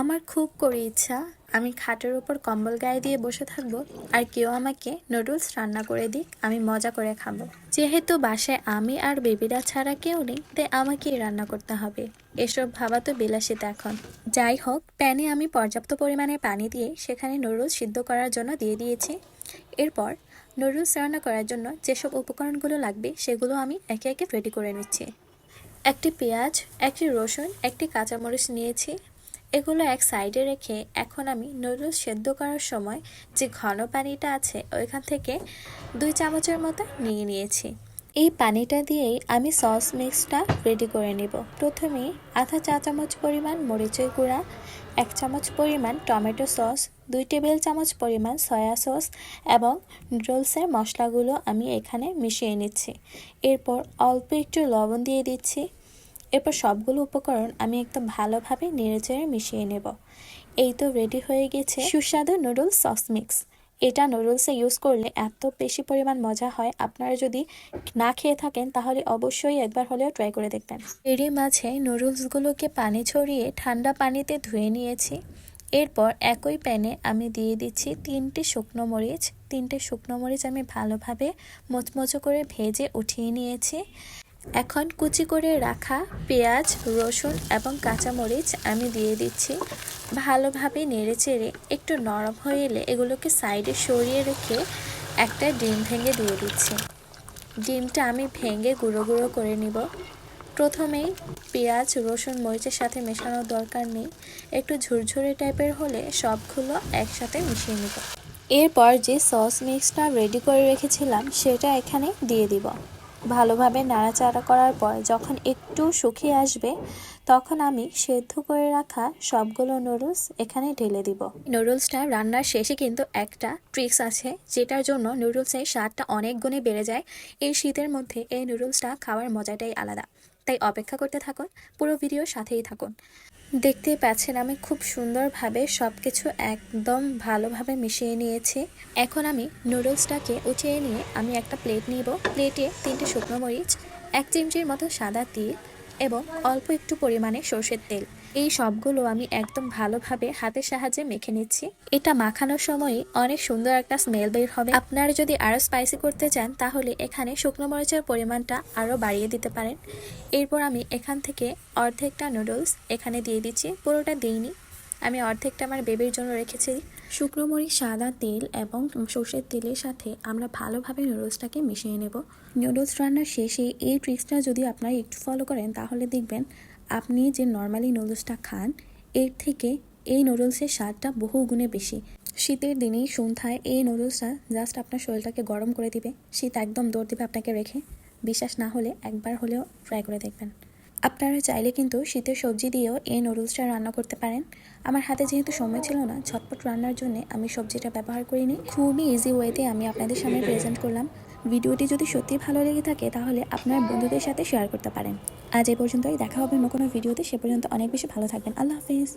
আমার খুব করে ইচ্ছা আমি খাটের উপর কম্বল গায়ে দিয়ে বসে থাকব আর কেউ আমাকে নুডলস রান্না করে দিক, আমি মজা করে খাব। যেহেতু বাসায় আমি আর বেবিরা ছাড়া কেউ নেই, তাই আমাকেই রান্না করতে হবে। এসব ভাবা তো বিলাসিতা এখন। যাই হোক, প্যানে আমি পর্যাপ্ত পরিমাণে পানি দিয়ে সেখানে নুডলস সিদ্ধ করার জন্য দিয়ে দিয়েছি। এরপর নুডলস রান্না করার জন্য যেসব উপকরণগুলো লাগবে সেগুলো আমি একে একে রেডি করে নিচ্ছি। একটি পেঁয়াজ, একটি রসুন, একটি কাঁচামরিচ নিয়েছি। এগুলো এক সাইডে রেখে এখন আমি নুডলস সেদ্ধ করার সময় যে ঘন পানিটা আছে ওইখান থেকে দুই চামচের মতো নিয়ে নিয়েছি। এই পানিটা দিয়েই আমি সস মিক্সটা রেডি করে নেব। প্রথমে আধা চা চামচ পরিমাণ মরিচের গুঁড়া, এক চামচ পরিমাণ টমেটো সস, দুই টেবিল চামচ পরিমাণ সয়া সস এবং নুডলসের মশলাগুলো আমি এখানে মিশিয়ে নিচ্ছি। এরপর অল্প একটু লবণ দিয়ে দিচ্ছি। এরপর সবগুলো উপকরণ আমি একদম ভালোভাবে নেড়েচেড়ে মিশিয়ে নেব। এই তো রেডি হয়ে গেছে সুস্বাদু নুডলস সস মিক্স এটা নুডলসে ইউজ করলে এত বেশি পরিমাণ মজা হয়। আপনারা যদি না খেয়ে থাকেন, তাহলে অবশ্যই একবার হলেও ট্রাই করে দেখবেন। এরই মাঝে নুডলসগুলোকে পানি ছড়িয়ে ঠান্ডা পানিতে ধুয়ে নিয়েছি। এরপর একই প্যানে আমি দিয়ে দিচ্ছি তিনটে শুকনো মরিচ। তিনটে শুকনো মরিচ আমি ভালোভাবে মোচমোচো করে ভেজে উঠিয়ে নিয়েছি। এখন কুচি করে রাখা পেঁয়াজ, রসুন এবং কাঁচামরিচ আমি দিয়ে দিচ্ছি। ভালোভাবে নেড়ে চেড়ে একটু নরম হয়ে এলে এগুলোকে সাইডে সরিয়ে রেখে একটা ডিম ভেঙে দিয়ে দিচ্ছি। ডিমটা আমি ভেঙে গুঁড়ো গুঁড়ো করে নিব। প্রথমেই পেঁয়াজ, রসুন, মরিচের সাথে মেশানোর দরকার নেই। একটু ঝুরঝুরে টাইপের হলে সবগুলো একসাথে মিশিয়ে নিব। এরপর যে সস মিক্সটা রেডি করে রেখেছিলাম সেটা এখানে দিয়ে দিব। ভালোভাবে নাড়াচাড়া করার পর যখন একটু শুকিয়ে আসবে, তখন আমি সেদ্ধ করে রাখা সবগুলো নুডলস এখানে ঢেলে দিব। নুডলসটা রান্নার শেষে কিন্তু একটা ট্রিক্স আছে, যেটার জন্য নুডলসের স্বাদটা অনেক গুণে বেড়ে যায়। এই শীতের মধ্যে এই নুডলসটা খাওয়ার মজাটাই আলাদা। তাই অপেক্ষা করতে থাকুন, পুরো ভিডিও সাথেই থাকুন। দেখতে পাচ্ছেন আমি খুব সুন্দরভাবে সব কিছু একদম ভালোভাবে মিশিয়ে নিয়েছি। এখন আমি নুডলসটাকে উঠিয়ে নিয়ে আমি একটা প্লেট নিব। প্লেটে তিনটে শুকনো মরিচ, এক চিমচির মতো সাদা তিল এবং অল্প একটু পরিমাণে সর্ষের তেল। এই সবগুলো আমি একদম ভালোভাবে হাতের সাহায্যে মেখে নিচ্ছি। এটা মাখানোর সময় অনেক সুন্দর একটা স্মেল বের হবে। আপনারা যদি আরও স্পাইসি করতে চান, তাহলে এখানে শুকনো মরিচের পরিমাণটা আরও বাড়িয়ে দিতে পারেন। এরপর আমি এখান থেকে অর্ধেকটা নুডলস এখানে দিয়ে দিচ্ছি। পুরোটা দিইনি। আমি অর্ধেকটা আমার বেবির জন্য রেখেছি। শুকনো মরিচ, সাদা তেল এবং সর্ষের তেলের সাথে আমরা ভালোভাবে নুডলসটাকে মিশিয়ে নেব। নুডলস রান্নার শেষে এই ট্রিক্সটা যদি আপনারা একটু ফলো করেন, তাহলে দেখবেন আপনি যে নর্মালি নুডলসটা খান, এর থেকে এই নুডলসের স্বাদটা বহু গুণে বেশি। শীতের দিনেই সন্ধ্যায় এই নুডলসটা জাস্ট আপনার শরীরটাকে গরম করে দিবে, শীত একদম দৌড় দিবে আপনাকে রেখে। বিশ্বাস না হলে একবার হলেও ট্রাই করে দেখবেন। আপনারা চাইলে কিন্তু শীতের সবজি দিয়েও এই নুডলসটা রান্না করতে পারেন। আমার হাতে যেহেতু সময় ছিল না, ঝটপট রান্নার জন্য আমি সবজিটা ব্যবহার করিনি। খুবই ইজি ওয়েতে আমি আপনাদের সামনে প্রেজেন্ট করলাম। ভিডিওটি যদি সত্যি ভালো লেগে থাকে, তাহলে আপনার বন্ধুদের সাথে শেয়ার করতে পারেন। আজ এই পর্যন্তই, দেখা হবে অন্য কোনো ভিডিওতে। সে পর্যন্ত অনেক বেশি ভালো থাকবেন। আল্লাহ হাফিজ।